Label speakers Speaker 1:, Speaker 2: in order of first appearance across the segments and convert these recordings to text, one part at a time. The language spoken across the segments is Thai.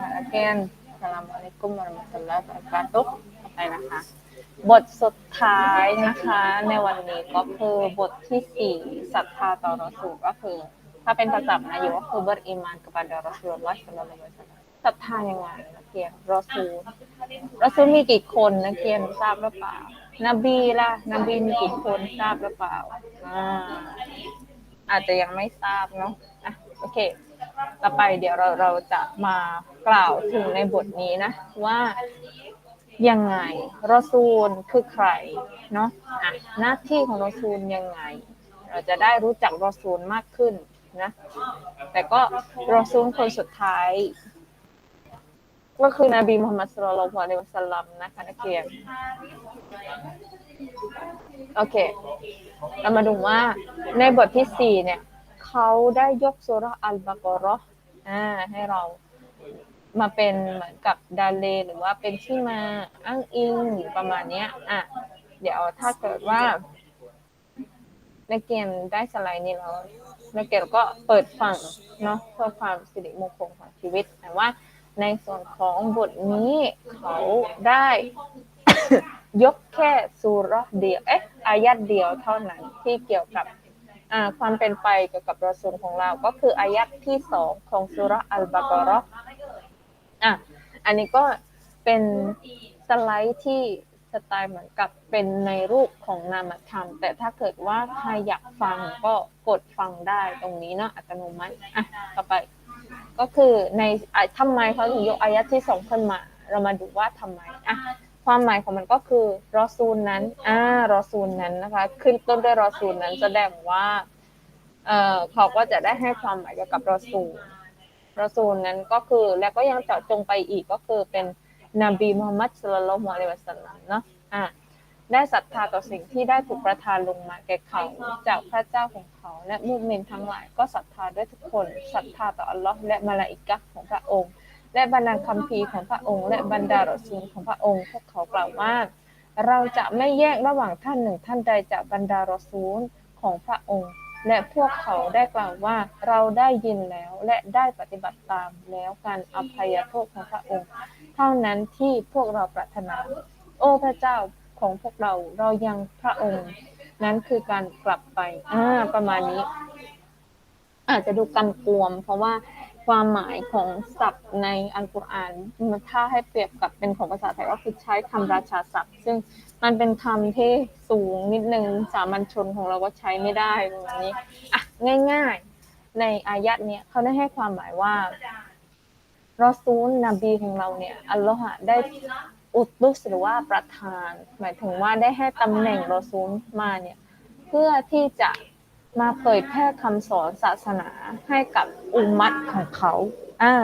Speaker 1: Again สลามอะลัยกุมวะเราะมะตุลลอฮ์วะบะเราะกาตุฮ์ไปนะคะ บทสุดท้ายนะคะ ในวันนี้ก็คือบทที่สี่ศรัทธาต่อรอสูลก็คือ ถ้าเป็นภาษาอายุก็คือ beriman kepada Rasulullah sallallahu alaihi wasallam ศรัทธายังไงนักเรียนรอซูลรอซูลมีกี่คนนักเรียนทราบหรือเปล่านบีล่ะนบีมีกี่คนทราบหรือเปล่าอ่าอาจจะยังไม่ทราบเนาะอะโอเค ต่อไปเดี๋ยวเราเราจะมากล่าวถึงในบทนี้นะ ว่ายังไงรอซูลคือใครเนาะอะหน้าที่ของรอซูลยังไง เราจะได้รู้จักรอซูลมากขึ้นนะ แต่ก็รอซูลคนสุดท้าย ก็คือนบีมุฮัมมัดสุลลัลฮุอะลัยฮิวะสัลลัมนะคะนักเรียนโอเค เรามาดูว่าในบทที่สี่เนี่ย เขาได้ยกสุราะห์อัลบากรอ่าให้เรามาเป็นเหมือนกับดาเลหรือว่าเป็นที่มาอ้างอิงประมาณเนี้ยอะเดี๋ยวถ้าเกิดว่านักเรียนได้สไลด์นี้แล้วนักเรียนก็เปิดฟังเนาะเพื่อความสิริมงคลของชีวิต แต่ว่าในส่วนของบทนี้เขาได้ ยกแค่สุรเดียวเอ๊ะอายัดเดียวเท่านั้นที่เกี่ยวกับ ความเป็นไปเกี่ยวกับรอซูลของเราก็คืออายัดที่สองของสุระอัลบากราะห์อะอันนี้ก็เป็นสไลด์ที่สไตล์เหมือนกับเป็นในรูปของนามธรรม แต่ถ้าเกิดว่าใครอยากฟังก็กดฟังได้ตรงนี้เนาะอัตโนมัติอะต่อไป ก็คือในทำไมเขาถึงยกอายัดที่สองขึ้นมา เรามาดูว่าทำไมอะ ความหมายของมันก็คือรอซูลนั้นอ่ารอซูลนั้นนะคะ ขึ้นต้นด้วยรอซูลนั้นแสดงว่าเอ่อเขาก็จะได้ให้ความหมายเกี่ยวกับรอซูลรอซูลนั้นก็คือแล้วก็ยังเจาะจงไปอีกก็คือเป็นนบีมุฮัมมัดสุลลัลลอะลัยวะสัลลัมเนาะอะได้ศรัทธาต่อสิ่งที่ได้ถูกประทานลงมาแก่เขาจากพระเจ้าของเขาและมุสลิมทั้งหลายก็ศรัทธาด้วยทุกคนศรัทธาต่ออัลลอฮ์และมาลาอิกะของพระองค์ และบรรดาคัมภีร์ของพระองค์ และบรรดารอซูลของพระองค์พวกเขากล่าวว่า เราจะไม่แยกระหว่างท่านหนึ่งท่านใดจากบรรดารอซูลของพระองค์ และพวกเขาได้กล่าวว่าเราได้ยินแล้วและได้ปฏิบัติตามแล้วการอภัยโทษของพระองค์ เท่านั้นที่พวกเราปรารถนา โอ้พระเจ้าของพวกเราเรายังพระองค์ นั้นคือการกลับไปอ่าประมาณนี้ อาจจะดูกำกวม เพราะว่า ความหมายของศัพท์ในอัลกุรอานมันถ้าให้เปรียบกับเป็นของภาษาไทยก็คือใช้คำราชาศัพท์ ซึ่งมันเป็นคำที่สูงนิดนึงสามัญชนของเราก็ใช้ไม่ได้ตรงนี้อะง่าย ๆ ในอายัดเนี้ยเขาได้ให้ความหมายว่ารอซูลนบีของเราเนี่ยอัลลอฮ์ได้อุตุสหรือว่าประทาน หมายถึงว่าได้ให้ตำแหน่งรอซูลมาเนี่ยเพื่อที่จะ มาเผยแพร่คำสอนศาสนาให้กับอุมัตของเขาอ่า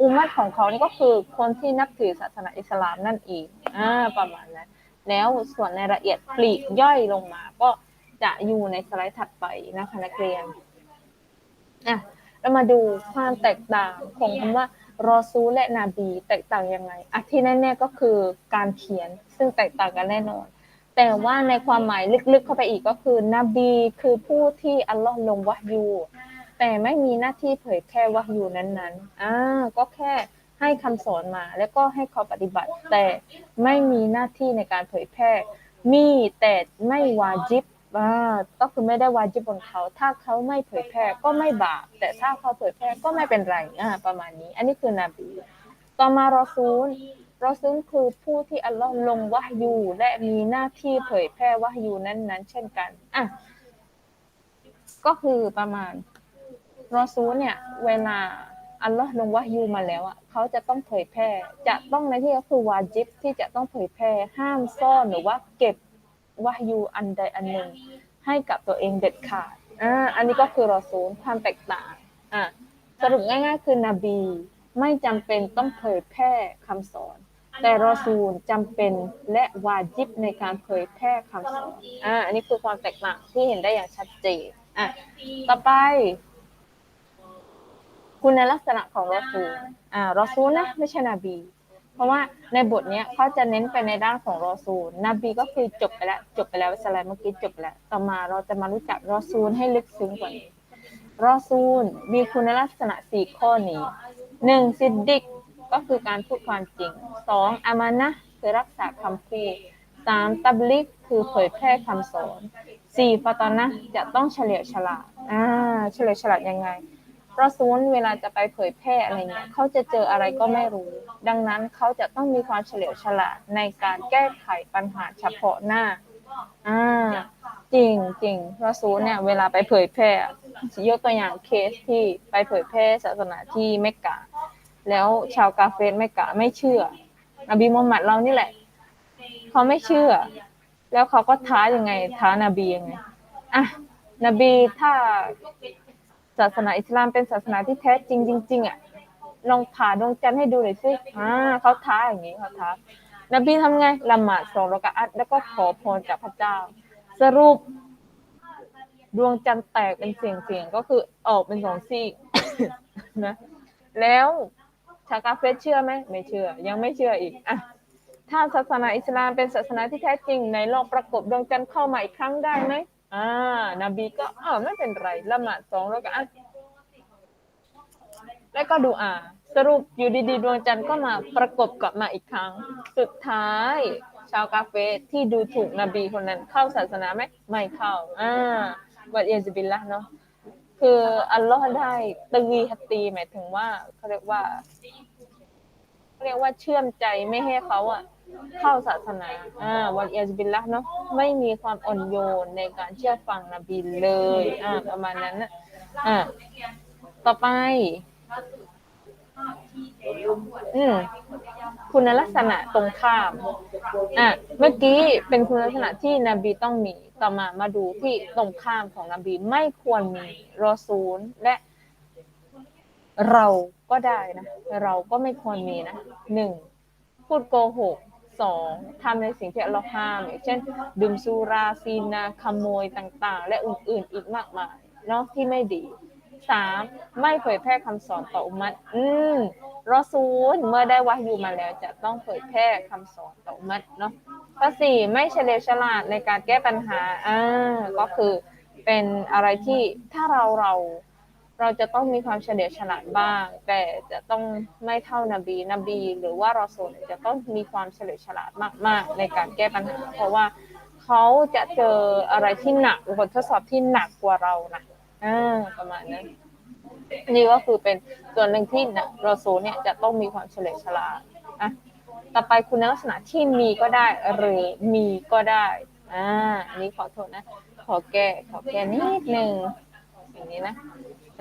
Speaker 1: อุมัตของเขานี่ก็คือคนที่นับถือศาสนาอิสลามนั่นเองอ่าประมาณนั้นแล้วส่วนในละเอียดปลีกย่อยลงมา ก็จะอยู่ในสไลด์ถัดไปนะคะนักเรียนอะเรามาดูความแตกต่างของคำว่ารอซูและนาบีแตกต่างยังไงอะที่แน่ๆก็คือการเขียนซึ่งแตกต่างกันแน่นอน แต่ว่าในความหมายลึกๆเข้าไปอีกก็คือนบีคือผู้ที่อัลลอฮ์ลงวะยูแต่ไม่มีหน้าที่เผยแพร่วะยูนั้นๆอ่าก็แค่ให้คำสอนมา แล้วก็ให้เขาปฏิบัติ แต่ไม่มีหน้าที่ในการเผยแพร่ มีแต่ไม่วาจิบอ่าก็คือไม่ได้วาจิบบนเขา ถ้าเขาไม่เผยแพร่ก็ไม่บาปแต่ถ้าเขาเผยแพร่ก็ไม่เป็นไรอ่าประมาณนี้ อันนี้คือนบีต่อมารอซูล รอซูลคือผู้ที่อัลลอฮ์ลงวะฮยูและมีหน้าที่เผยแพร่วะฮยูนั้น ๆ เช่นกันอะก็คือประมาณรอซูลเนี่ย เวลาอัลลอฮ์ลงวะฮยูมาแล้วอะเขาจะต้องเผยแพร่ จะต้องในที่ก็คือวาจิบที่จะต้องเผยแพร่ห้ามซ่อนหรือว่าเก็บวะฮยูอันใดอันหนึ่งให้กับตัวเองเด็ดขาดอ่าอันนี้ก็คือรอซูลความแตกต่างอะสรุปง่าย ๆ คือนบีไม่จำเป็นต้องเผยแพร่คำสอน แต่รอซูลจำเป็นและวาจิบในการเผยแพร่คำสอนอ่าอันนี้คือความแตกต่างที่เห็นได้อย่างชัดเจนอะต่อไป คุณลักษณะของรอซูลอ่ารอซูลนะไม่ใช่นบี เพราะว่าในบทเนี้ยเขาจะเน้นไปในด้านของรอซูลนบีก็คือจบไปแล้ว จบไปแล้วสไลด์เมื่อกี้จบแล้ว ต่อมาเราจะมารู้จักรอซูลให้ลึกซึ้งกว่านี้รอซูลมีคุณลักษณะสี่ข้อนี้หนึ่งซิดดิก ก็คือการพูดความจริงสองอามานะคือรักษาคำพูดสามตับลิกคือเผยแพร่คำสอนสี่ฟาตอนนะจะต้องเฉลียวฉลาดอ่าเฉลียวฉลาดยังไงเพราะซูนเวลาจะไปเผยแพร่อะไรเงี้ยเขาจะเจออะไรก็ไม่รู้ ดังนั้นเขาจะต้องมีความเฉลียวฉลาดในการแก้ไขปัญหาเฉพาะหน้าอ่าจริงจริงพรอซูลเนี่ยเวลาไปเผยแพร่ยกตัวอย่างเคสที่ไปเผยแพร่ศาสนาที่เมกกา แล้วชาวกาเฟสเมกกาไม่เชื่อ นบีมุฮัมมัดเรานี่แหละ เขาไม่เชื่อ แล้วเขาก็ท้ายังไง ท้านาบียังไงอะนบีถ้าศาสนาอิสลามเป็นศาสนาที่แท้จริงจริง ๆอะลองผ่าดวงจันทร์ให้ดูหน่อยสิอ่าเขาท้าอย่างนี้เขาท้านบีทำไงละหมาดสองรากะอัตแล้วก็ขอพรจากพระเจ้า สรุป ดวงจันทร์แตกเป็นเสียงเสียงๆก็คือออกเป็นสองซีกนะ แล้ว ชากาเฟสเชื่อไหมไม่เชื่อ ยังไม่เชื่ออีกอะถ้าศาสนาอิสลามเป็นศาสนาที่แท้จริงในลองประกบดวงจันทร์เข้ามาอีกครั้งได้ไหมอ่านบีก็เออไม่เป็นไรละหมาดสองแล้วก็อันแล้วก็ดูอ่า สรุปอยู่ดีๆดวงจันทร์ก็มาประกบกลับมาอีกครั้ง สุดท้าย ชาวกาเฟสที่ดูถูกนบีคนนั้นเข้าศาสนาไหมไม่เข้าอ่าวัดเยซิบิลละเนาะ คืออัลลอฮ์ได้ตวีฮัตตีหมายถึงว่าเขาเรียกว่าเขาเรียกว่าเชื่อมใจไม่ให้เขาอะเข้าศาสนา อ่าวันเอซบิลละเนาะไม่มีความอ่อนโยนในการเชื่อฟังนบีเลย อ่า ประมาณนั้นนะอ่าต่อไป อืมคุณลักษณะตรงข้าม อะเมื่อกี้เป็นคุณลักษณะที่นบีต้องมี ต่อมามาดูที่ตรงข้ามของนบีไม่ควรมีรอซูลและเราก็ได้นะเราก็ไม่ควรมีนะหนึ่งพูดโกหกสองทำในสิ่งที่เราห้ามอย่างเช่น ดื่มสุราซีนาขโมยต่างๆ และอื่นๆอีกมากมายเนาะที่ไม่ดีสามไม่เผยแพร่คำสอนต่ออุมัตอืม รอซูลเมื่อได้วะยูมาแล้วจะต้องเผยแพร่คำสอนต่อมัตเนาะข้อสี่ไม่เฉลียวฉลาดในการแก้ปัญหาอ่าก็คือเป็นอะไรที่ถ้าเราเราเราจะต้องมีความเฉลียวฉลาดบ้าง แต่จะต้องไม่เท่านบีนบี หรือว่ารอซูลเนี่ยจะต้องมีความเฉลียวฉลาดมาก ๆ ในการแก้ปัญหา เพราะว่าเขาจะเจออะไรที่หนักบททดสอบที่หนักกว่าเรานะอ่าประมาณนั้น นี่ก็คือเป็นส่วนหนึ่งที่นะรอซูเนี่ยจะต้องมีความเฉลียวฉลาดอะต่อไปคุณลักษณะที่มีก็ได้หรือมีก็ได้อ่าอันนี้ขอโทษนะ ขอแก้ขอแก้นิดนึงอย่างนี้นะ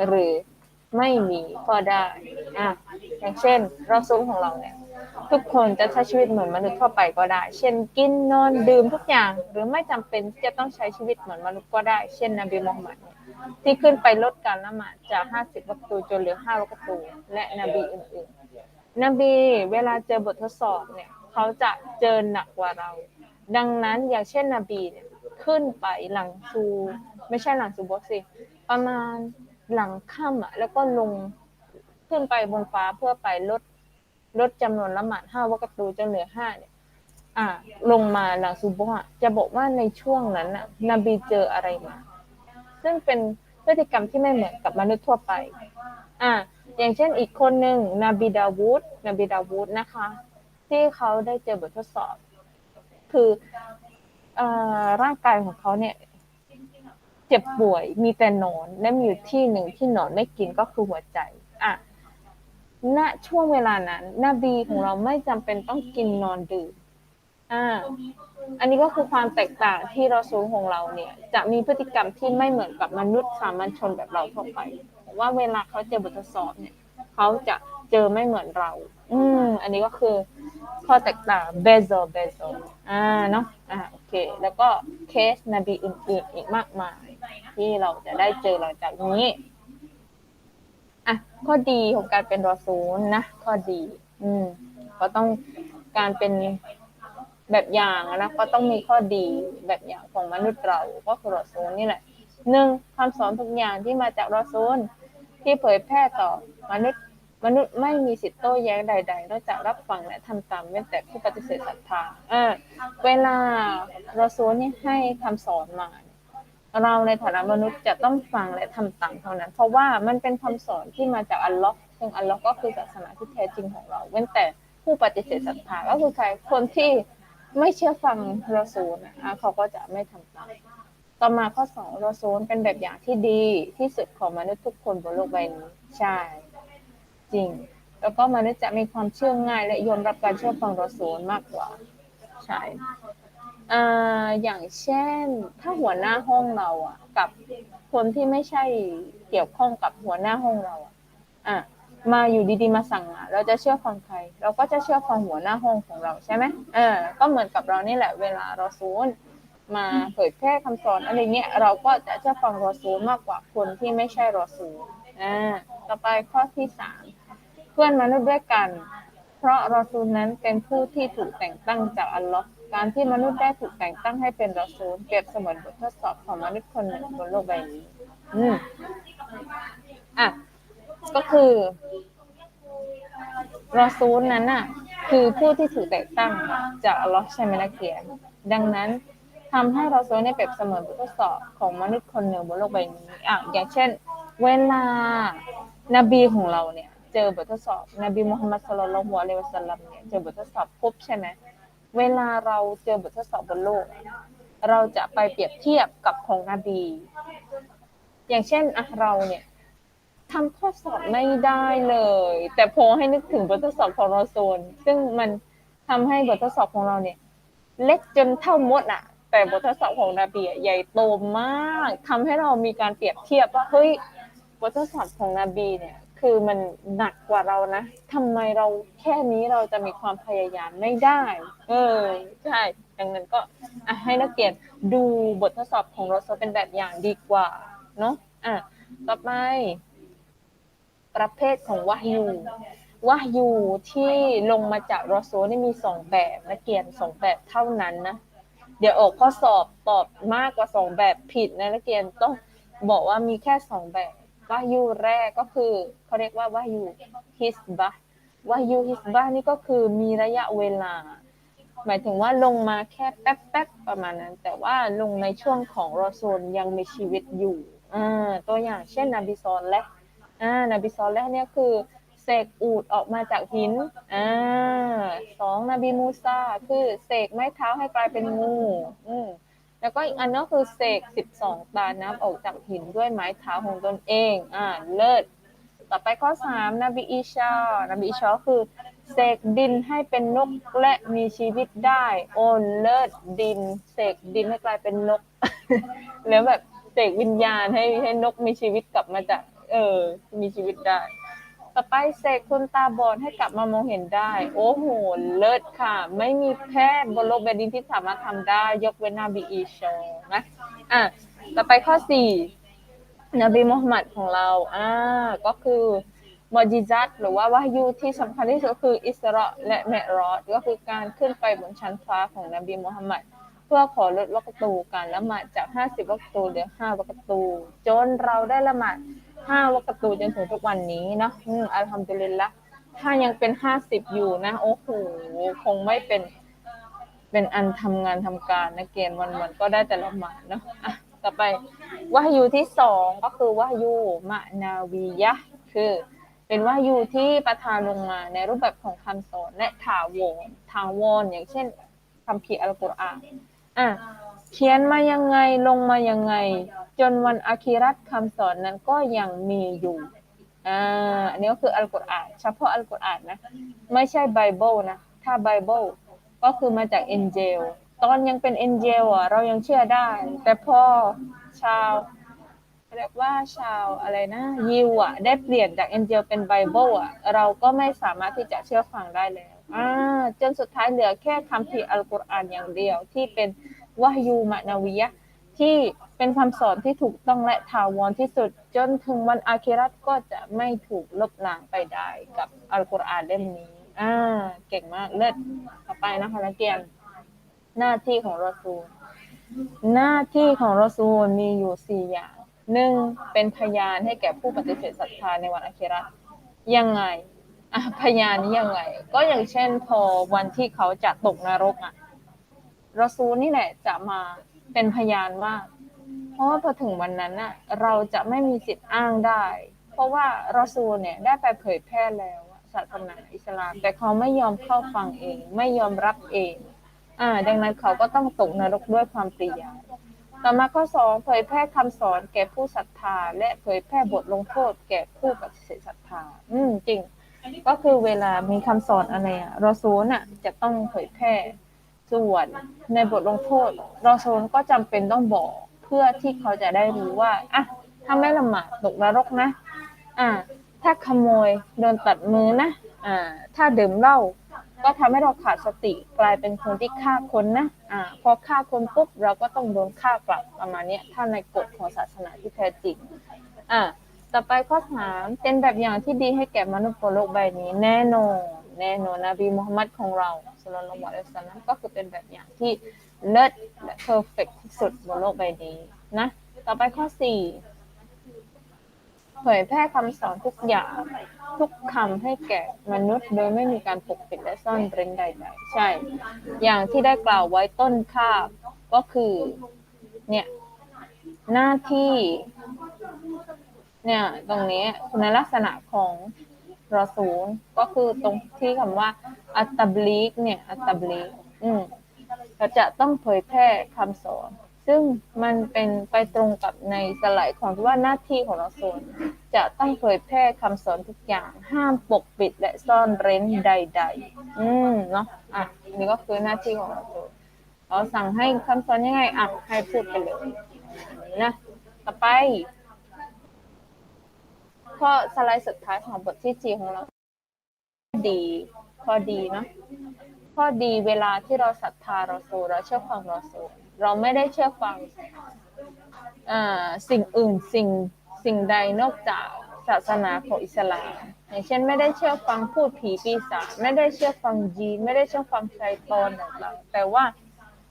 Speaker 1: หรือไม่มีก็ได้อะอย่างเช่นเราซูของเราเนี่ยทุกคนจะใช้ชีวิตเหมือนมนุษย์ทั่วไปก็ได้ เช่นกินนอนดื่มทุกอย่าง หรือไม่จำเป็นที่จะต้องใช้ชีวิตเหมือนมนุษย์ก็ได้ เช่นนบีมูฮัมมัดเนี่ย ที่ขึ้นไปลดการละหมาดจาก 50วัตตูจนเหลือ5วัตตูและนบีอื่นๆ นบีเวลาเจอบททดสอบเนี่ยเขาจะเจอหนักกว่าเรา ดังนั้นอย่างเช่นนบีเนี่ยขึ้นไปหลังซูไม่ใช่หลังซูบอสสิประมาณหลังค่ำอะแล้วก็ลงขึ้นไปบนฟ้าเพื่อไปลดลดจำนวนละหมาดห้าวัตตูจนเหลือห้าเนี่ยอ่า ลงมาหลังซูบอสจะบอกว่าในช่วงนั้นน่ะ นบีเจออะไรมา ซึ่งเป็นพฤติกรรมที่ไม่เหมือนกับมนุษย์ทั่วไป อ่า อย่างเช่นอีกคนหนึ่งนบีดาวูดนบีดาวูดนะคะ ที่เขาได้เจอบททดสอบ คืออ่าร่างกายของเขาเนี่ย เจ็บป่วยมีแต่หนอนและมีอยู่ที่หนึ่งที่หนอนไม่กินก็คือหัวใจ อะณช่วงเวลานั้นนบีของเราไม่จำเป็นต้องกินนอนดื่ม อ่าอันนี้ก็คือความแตกต่างที่เราซูลของเราเนี่ย จะมีพฤติกรรมที่ไม่เหมือนกับมนุษย์สามัญชนแบบเราทั่วไปว่าเวลาเขาเจอบททดสอบเนี่ย เขาจะเจอไม่เหมือนเรา อืม อันนี้ก็คือข้อแตกต่างเบโซเบโซอ่าเนาะอ่าโอเค แล้วก็เคสนบีอื่นๆอีกมากมาย ที่เราจะได้เจอหลังจากนี้อะข้อดีของการเป็นรอซูลนะข้อดี อืม ก็ต้องการเป็น แบบอย่างนะก็ต้องมีข้อดีแบบอย่างของมนุษย์เราก็คือรอซูลนี่แหละหนึ่งคำสอนทุกอย่างที่มาจากรอซูลที่เผยแพร่ต่อมนุษย์มนุษย์ไม่มีสิทธิ์โต้แย้งใด ๆ นอกจากรับฟังและทำตามเว้นแต่ผู้ปฏิเสธศรัทธาอ่าเวลารอซูลนี่ให้คำสอนมา เราในฐานะมนุษย์จะต้องฟังและทำตามเท่านั้น เพราะว่ามันเป็นคำสอนที่มาจากอัลลอฮ์ซึ่งอัลลอฮ์ก็คือศาสนาที่แท้จริงของเรา เว้นแต่ผู้ปฏิเสธศรัทธาก็คือใครคนที่ ไม่เชื่อฟังรอซูลนะอะเขาก็จะไม่ทำตามต่อมาข้อสองรอซูลเป็นแบบอย่างที่ดีที่สุดของมนุษย์ทุกคนบนโลกใบนี้ใช่จริง แล้วก็มนุษย์จะมีความเชื่อง่าย และยอมรับการเชื่อฟังรอซูลมากกว่าใช่ออย่างเช่น ถ้าหัวหน้าห้องเราอะ กับคนที่ไม่ใช่เกี่ยวข้องกับหัวหน้าห้องเราอะอะ มาอยู่ดีๆมาสั่งงานเราจะเชื่อฟังใคร เราก็จะเชื่อฟังหัวหน้าห้องของเราใช่ไหมเออ ก็เหมือนกับเรานี่แหละ เวลารอซูลมาเผยแพร่คำสอนอะไรเงี้ยเราก็จะเชื่อฟังรอซูลมากกว่าคนที่ไม่ใช่รอซูลอ่าต่อไปข้อที่สามเพื่อนมนุษย์ด้วยกัน เพราะรอซูลนั้นเป็นผู้ที่ถูกแต่งตั้งจากอัลลอฮ์การที่มนุษย์ได้ถูกแต่งตั้งให้เป็นรอซูลเปรียบเสมือนบททดสอบของมนุษย์คนหนึ่งบนโลกใบนี้ อืมอะ ก็คือรอซูลนั้นน่ะ คือผู้ที่ถูกแต่งตั้งจากอัลลอฮ์ช่ไหมนักเขียดังนั้นทำให้รอซูลเนี่ยเปรียบเสมือนบททดสอบของมนุษย์คนหนึ่งบนโลกใบนี้อะอย่างเช่น เวลานบีของเราเนี่ย เจอบททดสอบนบีมุฮัมมัดสุลลัลฮุอะลัยวะสัลลัมเนี่ยเจอบททดสอบปุ๊บใช่ไหมเวลาเราเจอบททดสอบบนโลก เราจะไปเปรียบเทียบกับของนบี อย่างเช่นอะเราเนี่ย ทำข้อสอบไม่ได้เลย แต่โพให้นึกถึงบททดสอบของรอซูลซึ่งมันทำให้บททดสอบของเราเนี่ย เล็กจนเท่ามดอะแต่บททดสอบของนาเบีอะใหญ่โตมากทำให้เรามีการเปรียบเทียบว่าเฮ้ยบททดสอบของนาบีเนี่ย คือมันหนักกว่าเรานะทำไมเราแค่นี้เราจะมีความพยายามไม่ได้ เออใช่ดังนั้นก็อะให้นักเรียนดูบททดสอบของรอซูลเป็นแบบอย่างดีกว่าเนาะอะต่อไป ประเภทของวะยูวะยูที่ลงมาจากรอซูนี่มีสองแบบนักเรียนสองแบบเท่านั้นนะ เดี๋ยวออกข้อสอบตอบมากกว่าสองแบบผิดนะนักเรียนต้องบอกว่ามีแค่สองแบบวะยูแรกก็คือเขาเรียกว่าวะยูฮิสบะวะยูฮิสบะนี่ก็คือมีระยะเวลา หมายถึงว่าลงมาแค่แป๊บๆประมาณนั้น แต่ว่าลงในช่วงของรอซูลยังมีชีวิตอยู่อ่าตัวอย่างเช่นนบีซอลและ อ่านบีซอลและเนี่ยคือเสกอูดออกมาจากหินอ่าสองนบีมูซาคือเสกไม้เท้าให้กลายเป็นงูอืมแล้วก็อีกอันก็คือเสกสิบสองตาน้ำออกจากหินด้วยไม้เท้าของตนเองอ่าเลิศต่อไปข้อสามนบีอีชานบีอีชาคือเสกดินให้เป็นนกและมีชีวิตได้ โอนเลิศดินเสกดินให้กลายเป็นนก แล้วแบบเสกวิญญาณให้ให้นกมีชีวิตกลับมาจาก เออ มีชีวิตได้ ต่อไปเสกคนตาบอดให้กลับมามองเห็นได้ โอ้โห เลิศค่ะ ไม่มีแพทย์บนโลกใบนี้ที่สามารถทำได้ ยกเว้นนาบีอีชานะอะต่อไปข้อสี่นบีมุฮัมมัดของเราอ่าก็คือมอจิซัตหรือว่าวายูที่สำคัญที่สุดคืออิสราและเมรอดก็คือการขึ้นไปบนชั้นฟ้าของนบีมุฮัมมัดเพื่อขอลดวักตูการละหมาดจาก 50วักตูเหลือ 5วักตู จนเราได้ละหมาด 5วักตูจนถึงทุกวันนี้เนาะอืมอัลฮัมดุลิลละถ้ายังเป็น50อยู่นะ โอ้โหคงไม่เป็น เป็นอันทำงานทำการนะเกณฑ์วันๆก็ได้แต่ละหมาดเนาะอะต่อไปวายูที่สองก็คือวายูมะนาวียะคือ เป็นวายูที่ประทานลงมาในรูปแบบของคำสอนและถาวรถาวรอย่างเช่นคัมภีร์อัลกุรอานอะเขียนมายังไงลงมายังไง จนวันอาคิรัตคำสอนนั้นก็ยังมีอยู่อ่าอันนี้ก็คืออัลกุรอานเฉพาะอัลกุรอานนะ ไม่ใช่ไบเบิลนะ ถ้าไบเบิลก็คือมาจากเอ็นเจลตอนยังเป็นเอ็นเจลอะเรายังเชื่อได้ แต่พอชาวเรียกว่าชาวอะไรนะยิวอะ ได้เปลี่ยนจากเอ็นเจลเป็นไบเบิลอะ เราก็ไม่สามารถที่จะเชื่อฟังได้แล้วอ่าจนสุดท้ายเหลือแค่คัมภีอัลกุรอานอย่างเดียว ที่เป็นวะฮยูมะนาวียะที่ เป็นคำสอนที่ถูกต้องและถาวรที่สุด จนถึงวันอาคิรัตก็จะไม่ถูกลบล้างไปได้กับอัลกุรอานเล่มนี้ อ่า เก่งมาก เลิศต่อไปนะคะนักเรียน หน้าที่ของรอซูล หน้าที่ของรอซูลมีอยู่สี่อย่างหนึ่งเป็นพยานให้แก่ผู้ปฏิเสธศรัทธาในวันอาคิราะห์ยังไงอะพยานนี้ยังไง ก็อย่างเช่นพอวันที่เขาจะตกนรกอะรอซูลนี่แหละจะมาเป็นพยานว่า เพราะว่าพอถึงวันนั้นน่ะ เราจะไม่มีสิทธิ์อ้างได้ เพราะว่ารอซูลเนี่ยได้ไปเผยแพร่แล้วศาสนาอิสลาม แต่เขาไม่ยอมเข้าฟังเอง ไม่ยอมรับเอง อ่า ดังนั้นเขาก็ต้องตกนรกด้วยความปริยาต่อมาข้อสองเผยแพร่คำสอนแก่ผู้ศรัทธา และเผยแพร่บทลงโทษแก่ผู้ปฏิเสธศรัทธา อืมจริง ก็คือเวลามีคำสอนอะไรอะรอซูลน่ะจะต้องเผยแพร่ส่วนในบทลงโทษรอซูลก็จำเป็นต้องบอก พื่อที่เขาจะได้รู้ว่าอะถ้าไม่ละหมาดตกนรกนะ อ่า ถ้าขโมยโดนตัดมือนะ อ่า ถ้าดื่มเหล้าก็ทำให้เราขาดสติกลายเป็นคนที่ฆ่าคนนะ อ่า พอฆ่าคนปุ๊บเราก็ต้องโดนฆ่ากลับประมาณนี้ถ้าในกฎของศาสนาที่แท้จริง อ่า ต่อไปข้อสามเป็นแบบอย่างที่ดีให้แก่มนุษย์บนโลกใบนี้แน่นอนแน่นอนนบีมุฮัมมัดของเราสุลต่านละอัลลอฮุสลามก็คือเป็นแบบอย่างที่ เลิศและเพอร์เฟกที่สุดบนโลกใบนี้นะ ต่อไปข้อสี่เผยแพร่คำสอนทุกอย่าง ทุกคำให้แก่มนุษย์ โดยไม่มีการปกปิดและซ่อนเร้นใดๆ ใช่ อย่างที่ได้กล่าวไว้ต้นคาบก็คือ เนี่ย หน้าที่ เนี่ย ตรงนี้คุณลักษณะของรอซูลก็คือตรงที่คำว่า อัตบลีกเนี่ย อัตตบลีกอืม เราจะต้องเผยแพร่คำสอน ซึ่งมันเป็นไปตรงกับในสไลด์ของที่ว่าหน้าที่ของเรอซูลจะต้องเผยแพร่คำสอนทุกอย่าง ห้ามปกปิดและซ่อนเร้นใด ๆ อืมเนาะอะนี่ก็คือหน้าที่ของเรอซูลเราสั่งให้คำสอนยังไงอะให้พูดไปเลยนะต่อไปข้อสไลด์สุดท้ายของบทที่จีของเรา ดี ข้อดีเนาะ ข้อดีเวลาที่เราศรัทธารอซูลเราเชื่อฟังรอซูลเราไม่ได้เชื่อฟังอ่าสิ่งอื่นสิ่งสิ่งใดนอกจากศาสนาของอิสลามอย่างเช่นไม่ได้เชื่อฟังพูดผีปีศาจไม่ได้เชื่อฟังยีนไม่ได้เชื่อฟังชัยตอนต่างๆแต่ว่า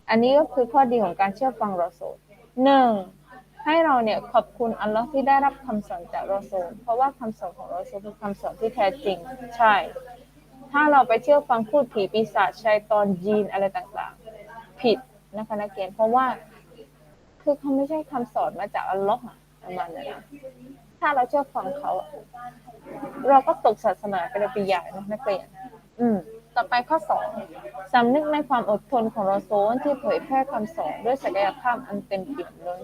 Speaker 1: อันนี้ก็คือข้อดีของการเชื่อฟังรอซูลหนึ่งให้เราเนี่ยขอบคุณอัลลอฮ์ที่ได้รับคำสอนจากรอซูลเพราะว่าคำสอนของรอซูลเป็นคำสอนที่แท้จริง ใช่ ถ้าเราไปเชื่อฟังพูดผีปีศาจชัยตอนยีนอะไรต่างๆ ผิดนะคะนักเรียนเพราะว่า คือเขาไม่ใช่คำสอนมาจากอัลลอฮ์อะประมาณนั้นนะถ้าเราเชื่อฟังเขาเราก็ตกศาสนาไปเลยปีใหญ่นะนักเรียนอืม ต่อไปข้อสองสำนึกในความอดทนของรอซูลที่เผยแพร่คำสอนด้วยศักยภาพอันเต็มเปี่ยมล้น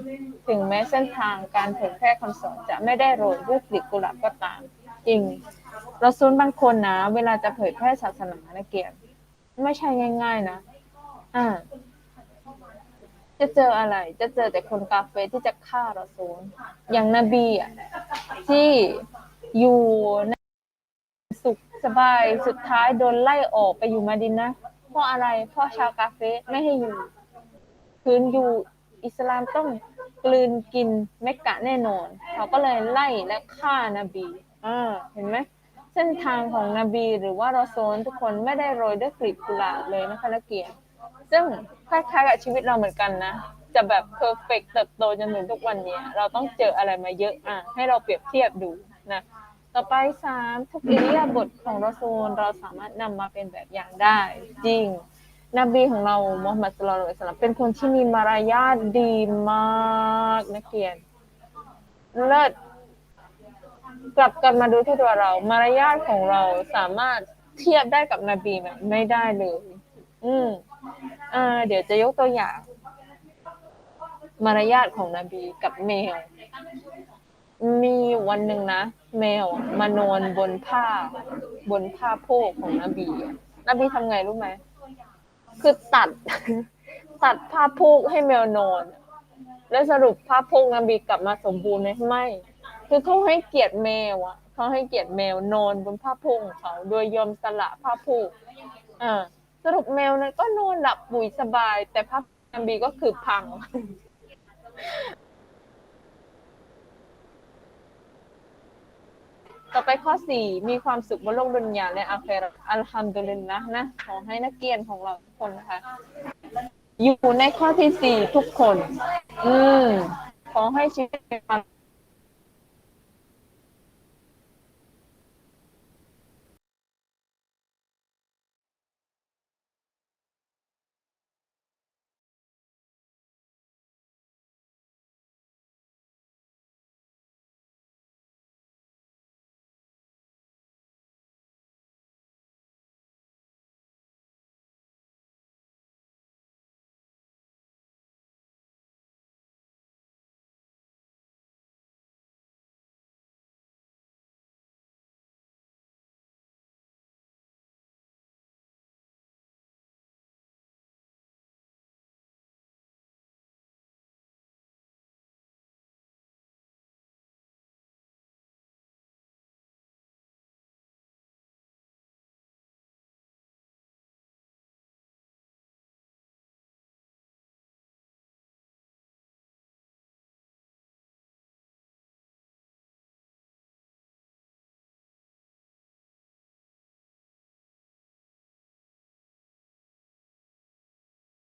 Speaker 1: ถึงแม้เส้นทางการเผยแพร่คำสอนจะไม่ได้โรยด้วยกลีบกุหลาบก็ตาม จริง เรอซูลบางคนนะ เวลาจะเผยแพร่ศาสนานะเกียรติไม่ใช่ง่าย ๆ นะ อ่า จะเจออะไร จะเจอแต่คนกาเฟที่จะฆ่าเรอซูลอย่างนบีอะที่อยู่ในสุขสบายสุดท้ายโดนไล่ออกไปอยู่มาดินนะเพราะอะไร เพราะชาวกาเฟไม่ให้อยู่คืนอยู่อิสลามต้องกลืนกินเมกกะแน่นอน เขาก็เลยไล่และฆ่านาบีอ่าเห็นไหม เส้นทางของนบีหรือว่ารอซูลทุกคนไม่ได้โรยด้วยกลีบกุหลาบเลยนะคะนักเกียรติซึ่งคล้ายๆกับชีวิตเราเหมือนกันนะ จะแบบเพอร์เฟกเติบโตจนถึงทุกวันนี้ เราต้องเจออะไรมาเยอะอะให้เราเปรียบเทียบดูนะต่อไปสามทุกอิริยาบถของรอซูลเราสามารถนำมาเป็นแบบอย่างได้ จริง นบีของเรามุฮัมมัดสุลลัลลอฮุอะลัยฮิวะสัลลัมเป็นคนที่มีมารยาทดีมากนักเรียนเลิศ กลับกันมาดูที่ตัวเรา มารยาทของเราสามารถเทียบได้กับนบีไหมไม่ได้เลยอืมอ่าเดี๋ยวจะยกตัวอย่าง มารยาทของนบีกับแมว มีวันหนึ่งนะแมวมานอนบนผ้า บนผ้าโพกของนบีนบีทำไงรู้ไหมคือตัด ตัดผ้าโพกให้แมวนอน แล้วสรุปผ้าโพกนบีกลับมาสมบูรณ์ไหมไม่ คือเขาให้เกียรติแมวอะเขาให้เกียรติแมวนอนบนผ้าพกของเขาโดยยอมสละผ้าโพกอ่าสรุปแมวนั้นก็นอนหลับปุ๋ยสบาย แต่ผ้านบีก็คือพังต่อไปข้อสี่มีความสุขบนโลกดุนยาและอาเคเราะห์อัลฮัมดุลิลละนะขอให้นักเรียนของเราทุกคนนะคะอยู่ในข้อที่สี่ทุกคน อืมขอให้ชีวิตเป็นความ